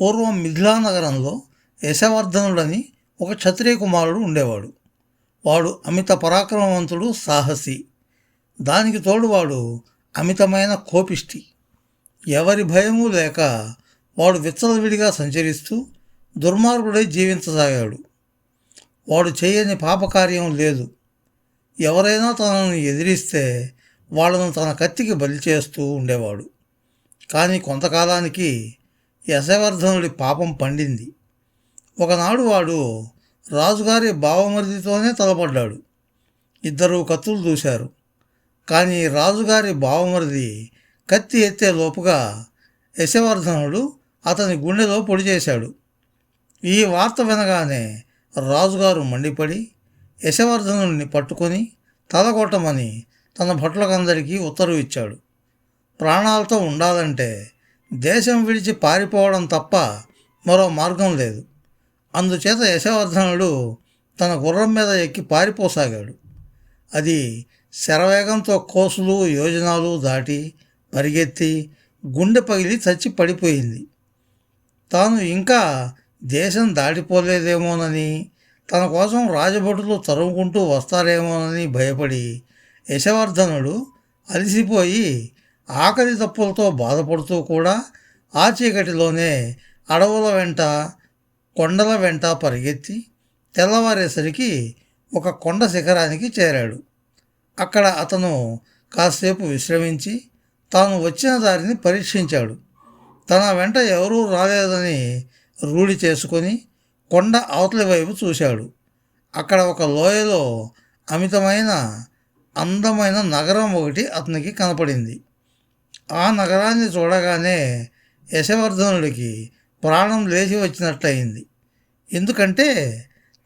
పూర్వం మిథిలానగరంలో యశవర్ధనుడని ఒక క్షత్రియ కుమారుడు ఉండేవాడు. వాడు అమిత పరాక్రమవంతుడు సాహసి. దానికి తోడు వాడు అమితమైన కోపిష్టి. ఎవరి భయము లేక వాడు విచ్చలవిడిగా సంచరిస్తూ దుర్మార్గుడై జీవించసాగాడు. వాడు చేయని పాపకార్యం లేదు. ఎవరైనా తనను ఎదిరిస్తే వాళ్ళను తన కత్తికి బలి చేస్తూ ఉండేవాడు. కానీ కొంతకాలానికి యశవర్ధనుడి పాపం పండింది. ఒకనాడు వాడు రాజుగారి బావమరిదితోనే తలపడ్డాడు. ఇద్దరు కత్తులు దూశారు. కానీ రాజుగారి బావమరిది కత్తి ఎత్తే లోపుగా యశవర్ధనుడు అతని గుండెలో పొడి చేశాడు. ఈ వార్త వినగానే రాజుగారు మండిపడి యశవర్ధనుడిని పట్టుకొని తలగొట్టమని తన భట్లకందరికీ ఉత్తర్వు ఇచ్చాడు ప్రాణాలతో ఉండాలంటే దేశం విడిచి పారిపోవడం తప్ప మరో మార్గం లేదు. అందుచేత యశవర్ధనుడు తన గుర్రం మీద ఎక్కి పారిపోసాగాడు. అది శరవేగంతో కోసులు యోజనాలు దాటి పరిగెత్తి గుండె పగిలి చచ్చి పడిపోయింది. తాను ఇంకా దేశం దాటిపోలేదేమోనని తన కోసం రాజభటులు తరుముకుంటూ వస్తారేమోనని భయపడి యశవర్ధనుడు అలసిపోయి ఆకలి తప్పులతో బాధపడుతూ కూడా ఆ చీకటిలోనే అడవుల వెంట కొండల వెంట పరిగెత్తి తెల్లవారేసరికి ఒక కొండ శిఖరానికి చేరాడు. అక్కడ అతను కాసేపు విశ్రమించి తాను వచ్చిన దారిని పరీక్షించాడు. తన వెంట ఎవరూ రాలేదని రూఢి చేసుకొని కొండ అవతలి వైపు చూశాడు. అక్కడ ఒక లోయలో అమితమైన అందమైన నగరం ఒకటి అతనికి కనపడింది. ఆ నగరాన్ని చూడగానే యశవర్ధనుడికి ప్రాణం లేచి వచ్చినట్లయింది ఎందుకంటే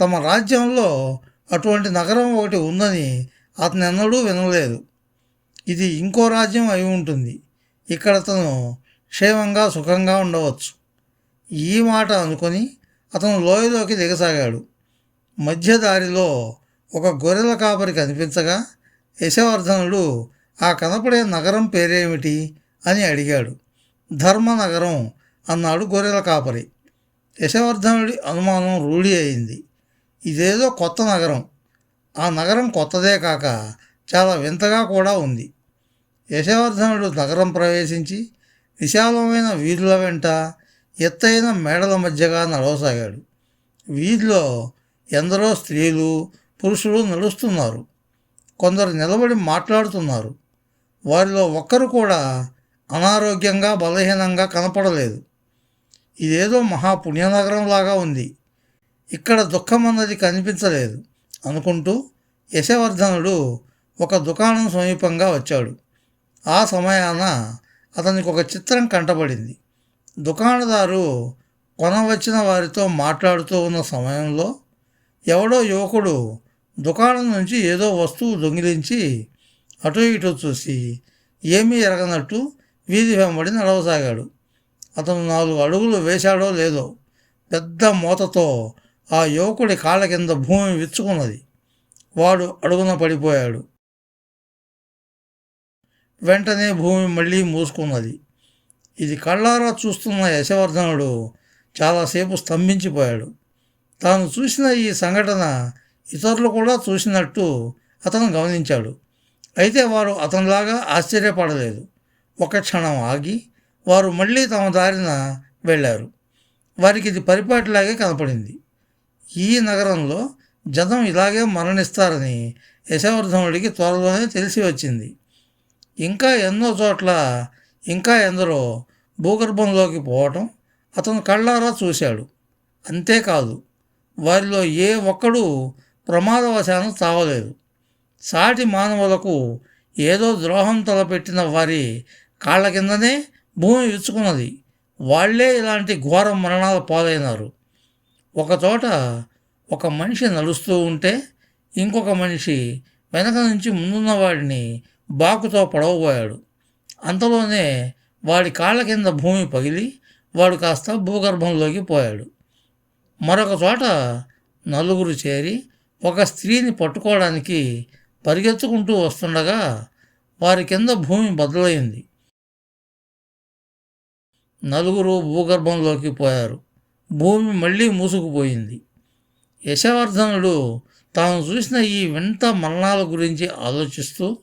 తమ రాజ్యంలో అటువంటి నగరం ఒకటి ఉందని అతను ఎన్నడూ వినలేదు. ఇది ఇంకో రాజ్యం అయి ఉంటుంది. ఇక్కడ అతను క్షేమంగా సుఖంగా ఉండవచ్చు. ఈ మాట అనుకొని అతను లోయలోకి దిగసాగాడు. మధ్య దారిలో ఒక గొర్రెల కాపరి కనిపించగా యశవర్ధనుడు ఆ కనపడే నగరం పేరేమిటి అని అడిగాడు. ధర్మనగరం అన్నాడు గొర్రెల కాపరి. యశవర్ధనుడి అనుమానం రూఢి అయింది. ఇదేదో కొత్త నగరం. ఆ నగరం కొత్తదే కాక చాలా వింతగా కూడా ఉంది. యశవర్ధనుడు నగరం ప్రవేశించి విశాలమైన వీధుల వెంట ఎత్తైన మేడల మధ్యగా నడవసాగాడు. వీధిలో ఎందరో స్త్రీలు పురుషులు నడుస్తున్నారు. కొందరు నిలబడి మాట్లాడుతున్నారు. వారిలో ఒక్కరు కూడా అనారోగ్యంగా బలహీనంగా కనపడలేదు. ఇదేదో మహాపుణ్యనగరంలాగా ఉంది. ఇక్కడ దుఃఖం అన్నది కనిపించలేదు అనుకుంటూ యశవర్ధనుడు ఒక దుకాణం సమీపంగా వచ్చాడు. ఆ సమయాన అతనికి ఒక చిత్రం కంటపడింది దుకాణదారు కొనవచ్చిన వారితో మాట్లాడుతూ ఉన్న సమయంలో ఎవడో యువకుడు దుకాణం నుంచి ఏదో వస్తువు దొంగిలించి అటు ఇటు చూసి ఏమీ ఎరగనట్టు వీధి వెంబడి నడవసాగాడు. అతను నాలుగు అడుగులు వేశాడో లేదో పెద్ద మూతతో ఆ యువకుడి కాళ్ళ కింద భూమి విచ్చుకున్నది. వాడు అడుగున పడిపోయాడు. వెంటనే భూమి మళ్ళీ మూసుకున్నది. ఇది కళ్ళారా చూస్తున్న యశవర్ధనుడు చాలాసేపు స్తంభించిపోయాడు. తాను చూసిన ఈ సంఘటన ఇతరులు కూడా చూసినట్టు అతను గమనించాడు. అయితే వారు అతనిలాగా ఆశ్చర్యపడలేదు. ఒక క్షణం ఆగి వారు మళ్ళీ తమ దారిన వెళ్ళారు. వారికి ఇది పరిపాటిలాగే కనపడింది. ఈ నగరంలో జనం ఇలాగే మరణిస్తారని యశవర్ధనుడికి త్వరలోనే తెలిసి వచ్చింది. ఇంకా ఎన్నో చోట్ల ఇంకా ఎందరో భూగర్భంలోకి పోవటం అతను కళ్ళారా చూశాడు. అంతేకాదు వారిలో ఏ ఒక్కడూ ప్రమాదవశాన చావలేదు సాటి మానవులకు ఏదో ద్రోహం తలపెట్టిన వారి కాళ్ళ కిందనే భూమి విచ్చుకున్నది. వాళ్ళే ఇలాంటి ఘోర మరణాల పాలైనారు. ఒకచోట ఒక మనిషి నడుస్తూ ఉంటే ఇంకొక మనిషి వెనక నుంచి ముందున్న వాడిని బాకుతో పడవబోయాడు. అంతలోనే వాడి కాళ్ళ కింద భూమి పగిలి వాడు కాస్త భూగర్భంలోకి పోయాడు. మరొక చోట నలుగురు చేరి ఒక స్త్రీని పట్టుకోవడానికి పరిగెత్తుకుంటూ వస్తుండగా వారి కింద భూమి బదులైంది. నలుగురు భూగర్భంలోకి పోయారు. భూమి మళ్ళీ మూసుకుపోయింది. యశవర్ధనుడు తాను చూసిన ఈ వింత మరణాల గురించి ఆలోచిస్తూ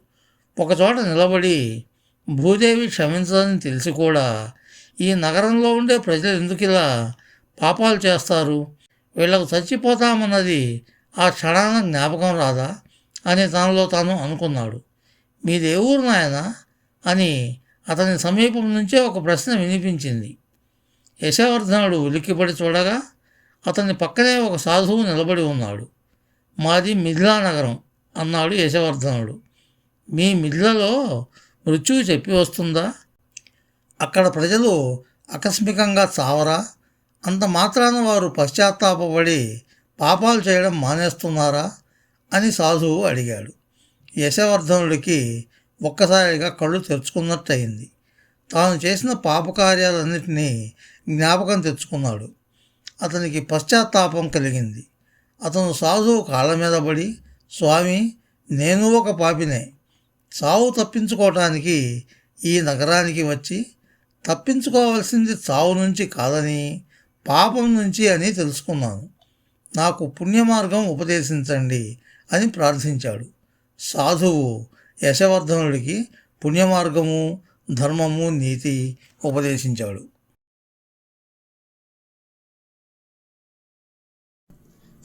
ఒకచోట నిలబడి భూదేవి క్షమించదని తెలిసి కూడా ఈ నగరంలో ఉండే ప్రజలు ఎందుకు ఇలా పాపాలు చేస్తారు? వీళ్ళకు చచ్చిపోతామన్నది ఆ క్షణాన జ్ఞాపకం రాదా? అని తనలో తాను అనుకున్నాడు. మీది ఏ ఊరు నాయన అని అతని సమీపం నుంచే ఒక ప్రశ్న వినిపించింది. యశవర్ధనుడు ఉలిక్కిపడి చూడగా అతని పక్కనే ఒక సాధువు నిలబడి ఉన్నాడు. మాది మిథిలా నగరం అన్నాడు యశవర్ధనుడు. మీ మిథిలలో మృత్యువు చెప్పి వస్తుందా? అక్కడ ప్రజలు ఆకస్మికంగా చావరా? అంత మాత్రాన వారు పశ్చాత్తాపడి పాపాలు చేయడం మానేస్తున్నారా? అని సాధువు అడిగాడు. యశవర్ధనుడికి ఒక్కసారిగా కళ్ళు తెరుచుకున్నట్టయింది. తాను చేసిన పాపకార్యాలన్నింటినీ జ్ఞాపకం తెచ్చుకున్నాడు. అతనికి పశ్చాత్తాపం కలిగింది. అతను సాధువు కాళ్ళ మీద పడి స్వామి నేను ఒక పాపినే. చావు తప్పించుకోవటానికి ఈ నగరానికి వచ్చి తప్పించుకోవాల్సింది చావు నుంచి కాదని పాపం నుంచి అని తెలుసుకున్నాను. నాకు పుణ్యమార్గం ఉపదేశించండి అని ప్రార్థించాడు. సాధువు యశవర్ధనుడికి పుణ్యమార్గము ధర్మము నీతి ఉపదేశించాడు.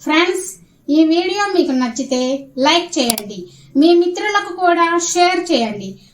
ఫ్రెండ్స్ ఈ వీడియో మీకు నచ్చితే లైక్ చేయండి. మీ మిత్రులకు కూడా షేర్ చేయండి.